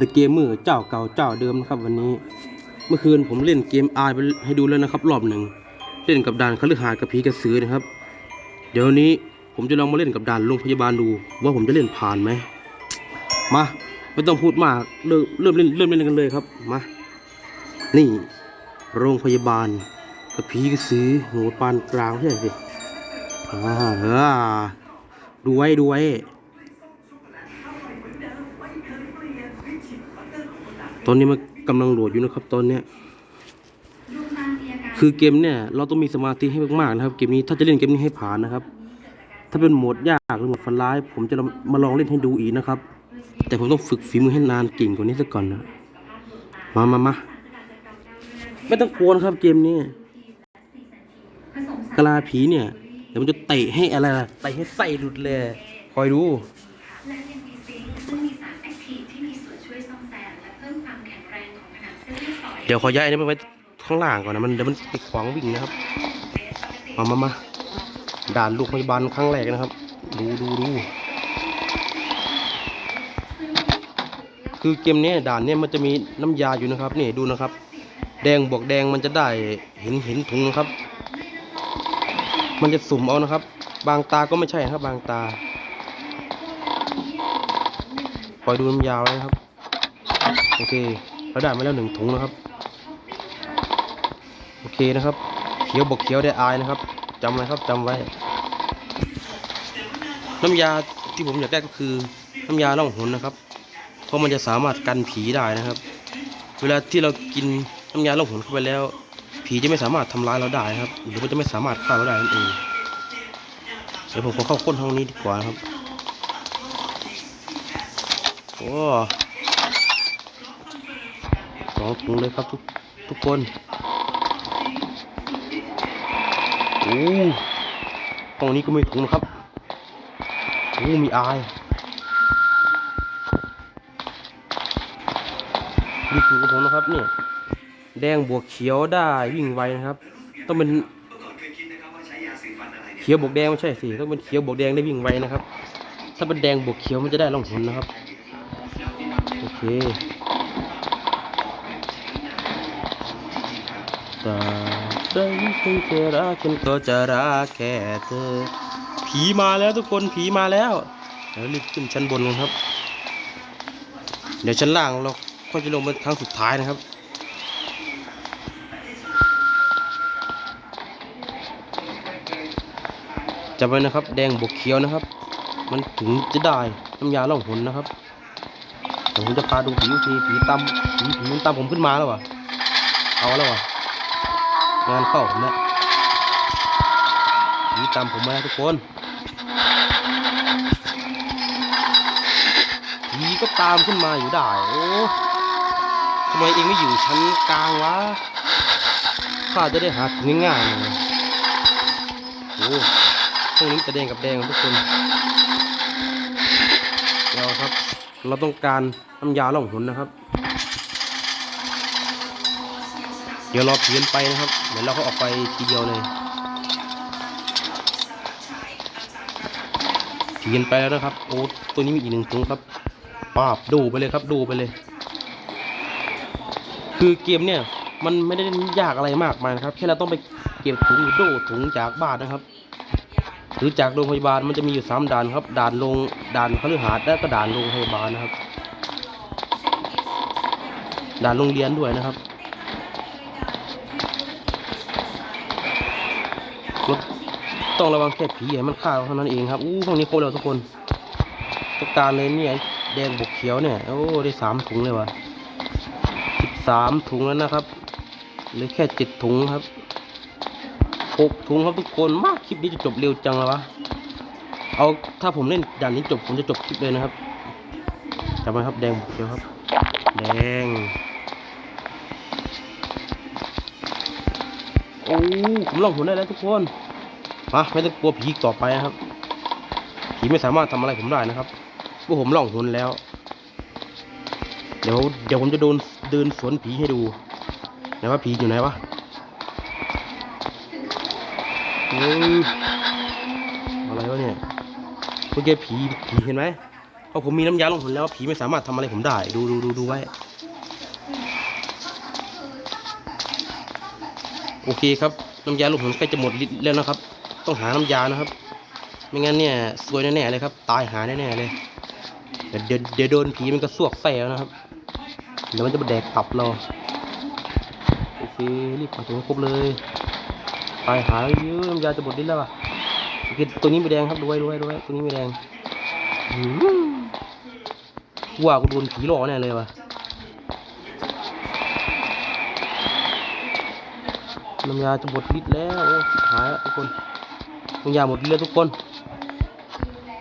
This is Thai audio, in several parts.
The Gamer เจ้าเก่าเจ้าเดิมนะครับวันนี้ เมื่อคืนผมเล่นเกมอายไปให้ดูแล้วนะครับรอบหนึ่งเล่นกับด่านคฤหาสน์กับผีกระสือนะครับ เดี๋ยวนี้ผมจะลองมาเล่นกับด่านโรงพยาบาลดู ว่าผมจะเล่นผ่านไหมมาไม่ต้องพูดมากเริ่มเริ่มเล่นเริ่มเล่นกันเลยครับมานี่ โรงพยาบาลกับผีกระสือโหปานกลางใช่ไหมสิอ่าเอดูไว้ดูไว้ ตอนนี้มันกำลังโหลดอยู่นะครับตอนเนี้ยคือเกมเนี่ยเราต้องมีสมาธิให้มากๆนะครับเกมนี้ถ้าจะเล่นเกมนี้ให้ผ่านนะครับ ถ้าเป็นโหมดยากหรือโหมดฟันร้าย ผมจะมาลองเล่นให้ดูอีกนะครับ แต่ผมต้องฝึกฝีมือให้นานเก่งกว่านี้ซะก่อนนะมามามาไม่ต้องกลัวนะครับเกมนี้กะลาผีเนี่ยเดี๋ยวมันจะเตะให้อะไรล่ะเตะให้ไส้หลุดเลยคอยดู เดี๋ยวขอย้ายนนี้ไปไว้ข้างล่างก่อนนะมันเดี๋ยวมันไปขวางวิ่งนะครับ มามามาด่านลูกพยาบาลครั้งแรกนะครับ ดูดูดูคือเกมนี้ด่านเนี้ยมันจะมีน้ำยาอยู่นะครับนี่ดูนะครับ แดงบวกแดงมันจะได้เห็นเห็นถุงนะครับ มันจะสุ่มเอานะครับ บางตาก็ไม่ใช่นะครับ บางตาปล่อยดูน้ำยาไว้นะครับ โอเค เราได้มาแล้วหนึ่งถุงนะครับ โอเคนะครับ เขียวบกเขียวได้อายนะครับจำไว้ครับจำไว้ น้ำยาที่ผมอยากได้ก็คือน้ำยาล่องหนนะครับ เพราะมันจะสามารถกันผีได้นะครับ เวลาที่เรากินน้ำยาล่องหนเข้าไปแล้ว ผีจะไม่สามารถทำร้ายเราได้ครับ หรือมันจะไม่สามารถฆ่าเราได้นั่นเองเดี๋ยวผมขอเข้าค้นห้องนี้ดีกว่าครับโอ้ องถุงเลยครับทุกทุกคนโอ้ตรงนี้ก็มีถุงนะครับโอ้มีอายมีถุงกระผมนะครับเนี่ยแดงบวกเขียวได้วิ่งไวนะครับ ต้องเป็นเขียวบวกแดงไม่ใช่สิต้องเป็นเขียวบวกแดงได้วิ่งไวนะครับ ถ้าเป็นแดงบวกเขียวมันจะได้ลองหนนะครับโอเค ตาบใดที่เธอรักฉันก็จะรักแค่เธอ ผีมาแล้วทุกคนผีมาแล้วเดี๋ยวรีบขึ้นชั้นบนครับ เดี๋ยวชั้นล่างเราก็จะลงเป็นครั้งสุดท้ายนะครับจำไว้นะครับ แดงบวกเขียวนะครับ มันถึงจะได้น้ำยาล่องหนนะครับผมจะพาดูผีอีกทีผีตำผีผีมันตำผมขึ้นมาแล้ววะเอาแล้ววะ งานเข้าผมแล้วผีตำผมมาทุกคนผีก็ตามขึ้นมาอยู่ได้ โอ้ทำไมเองไม่อยู่ชั้นกลางวะ ข้าจะได้หางง่ายๆเลยโอ้พวกนี้จะแดงกับแดงทุกคนเราครับ เราต้องการน้ำยาล่องหนนะครับ เดี๋ยวรอเพียนไปนะครับ เดี๋ยวเราก็ออกไปทีเดียวเลยเพียนไปแล้วนะครับ โอ้ ตัวนี้มีอีกหนึ่งถุงครับปาบดูไปเลยครับดูไปเลย คือเกมเนี่ย มันไม่ได้ยากอะไรมากมายนะครับ แค่เราต้องไปเก็บถุงโดถุงจากบ้านนะครับ หรือจากโรงพยาบาลมันจะมีอยู่สามด่านครับ ด่านลงด่านคฤหาสน์และก็ด่านโรงพยาบาลนะครับ ด่านโรงเรียนด้วยนะครับรถ ต้องระวังแค่ผีให้มันฆ่าเราเท่านั้นเองครับอู้ห้องนี้โคตรเลยทุกคนต้องการเลยเนี่ยแดงบวกเขียวเนี่ยโอ้ได้สามถุงเลยว่ะสิบสามถุงแล้วนะครับเหลือแค่เจ็ดถุงครับหกถุงครับทุกคนมากคลิปนี้จะจบเร็วจังเลยวะเอาถ้าผมเล่นด่านนี้จบผมจะจบคลิปเลยนะครับจำไว้ครับแดงบวกเขียวครับ แดงโอ้ผมลองหนได้แล้วทุกคน มาไม่ต้องกลัวผีต่อไปนะครับ ผีไม่สามารถทำอะไรผมได้นะครับเพราะผมล่องหนแล้ว เดี๋ยวเดี๋ยวผมจะโดนเดินสวนผีให้ดูไหนว่าผีอยู่ไหนวะอะไรวะเนี่ยเมื่อกี้ผีผีเห็นไหมเพราะผมมีน้ำยาลงหนแล้วผีไม่สามารถทำอะไรผมได้ ดูดูดูดูไว้โอเคครับน้ำยาลงหนใกล้จะหมดฤทธิ์แล้วนะครับ ต้องหาน้ำยานะครับ ไม่งั้นเนี่ยซวยแน่ๆเลยครับ ตายหาแน่ๆเลยเดี๋ยวเดี๋ยวโดนผีมันก็สวกใส่แล้วนะครับเดี๋ยวมันจะมาแดกตับเราโอเครีบหาตัวครบเลยตายหาเยอะน้ำยาจะหมดฤทธิ์แล้วอะโอเคตัวนี้ไม่แดงครับดูไว้ดูไว้ดูไว้ตัวนี้ไม่แดงว่ากูโดนผีหลอกแน่เลยว่ะน้ำยาจะหมดฤทธิ์แล้วโอ้หายแล้วทุกคน น้ำยาหมดฤทธิ์แล้วทุกคน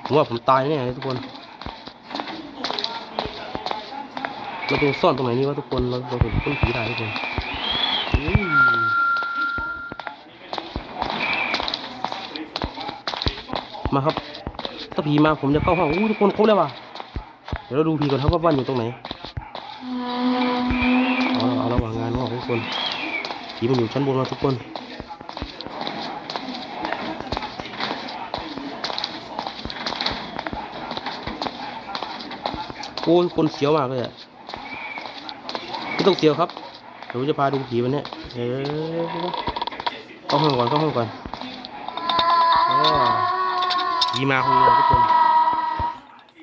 ผมว่าผมตายแน่เลยทุกคนเราต้องซ่อนตรงไหนนี่วะทุกคนเราเราเห็นต้นผีได้ทุกคนมาครับถ้าผีมาผมจะเข้าห้องอู้ทุกคนครบแล้วว่ะเดี๋ยวเราดูผีก่อนครับว่าบ้านอยู่ตรงไหนเอาละเอาละวางงานของทุกคนผีมันอยู่ชั้นบนแล้วทุกคน โอ้คนเสียวมากเลยอะไม่ต้องเสียวครับ เดี๋ยวผมจะพาดูผีวันนี้เดี๋ยวเข้าห้องก่อนเข้าห้องก่อนอ๋อผีมาคนเดียทุกคน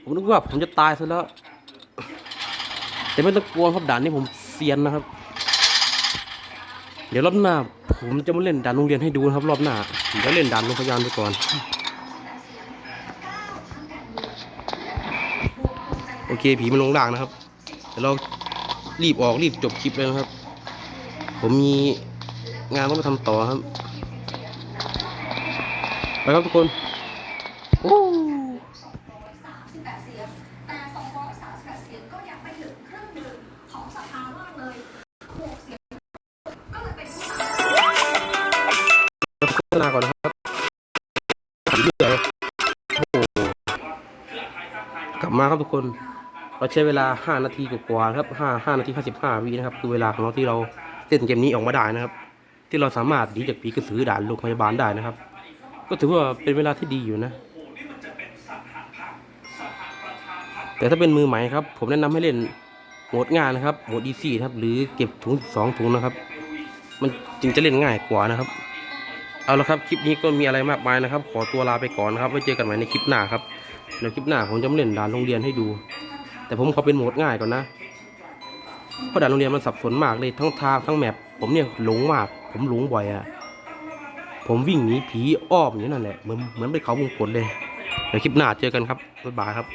ผมนึกว่าผมจะตายซะแล้ว แต่ไม่ต้องกลัวครับด่านนี้ผมเซียนนะครับ เดี๋ยวรอบหน้า ผมจะมาเล่นด่านโรงเรียนให้ดูนะครับ รอบหน้าผมจะเล่นด่านโรงพยาบาลไปก่อน โอเคผีมันลงล่างนะครับเดี๋ยวเรารีบออกรีบจบคลิปเลยนะครับ ผมมีงานต้องไปทำต่อครับไปครับทุกคนโอ้38เสียงแต่238เสียงก็ยังไม่ถึงครึ่งหนึ่งของสภาว่างเลย6เสียงก็เลยเป็นผู้นำโฆษณาก่อนนะครับเรื่อยกลับมาครับทุกคน เราใช้เวลา 5 นาทีกว่าครับ5 5นาที55วินะครับ คือเวลาของเราที่เราเล่นเกมนี้ออกมาได้นะครับ ที่เราสามารถหนีจากผีกระสือด่านโรงพยาบาลได้นะครับ ก็ถือว่าเป็นเวลาที่ดีอยู่นะ แต่ถ้าเป็นมือใหม่ครับ ผมแนะนำให้เล่นโหมดงานนะครับโหมด easy นะครับ หรือเก็บถุงสองถุงนะครับ มันจึงจะเล่นง่ายกว่านะครับ เอาละครับคลิปนี้ก็มีอะไรมากมายนะครับ ขอตัวลาไปก่อนนะครับไว้เจอกันใหม่ในคลิปหน้าครับเดี๋ยวคลิปหน้าผมจะมาเล่นด่านโรงเรียนให้ดู แต่ผมขอเป็นโหมดง่ายก่อนนะเพราะด่านโรงเรียนมันสับสนมากเลยทั้งทางทั้งแมปผมเนี่ยหลงมาก ผมหลงบ่อยอะผมวิ่งหนีผีอ้อมอย่างนั้นแหละเหมือนเหมือนไปเขาวงกลเลยเดี๋ยวคลิปหน้าเจอกันครับบ๊ายบายครับ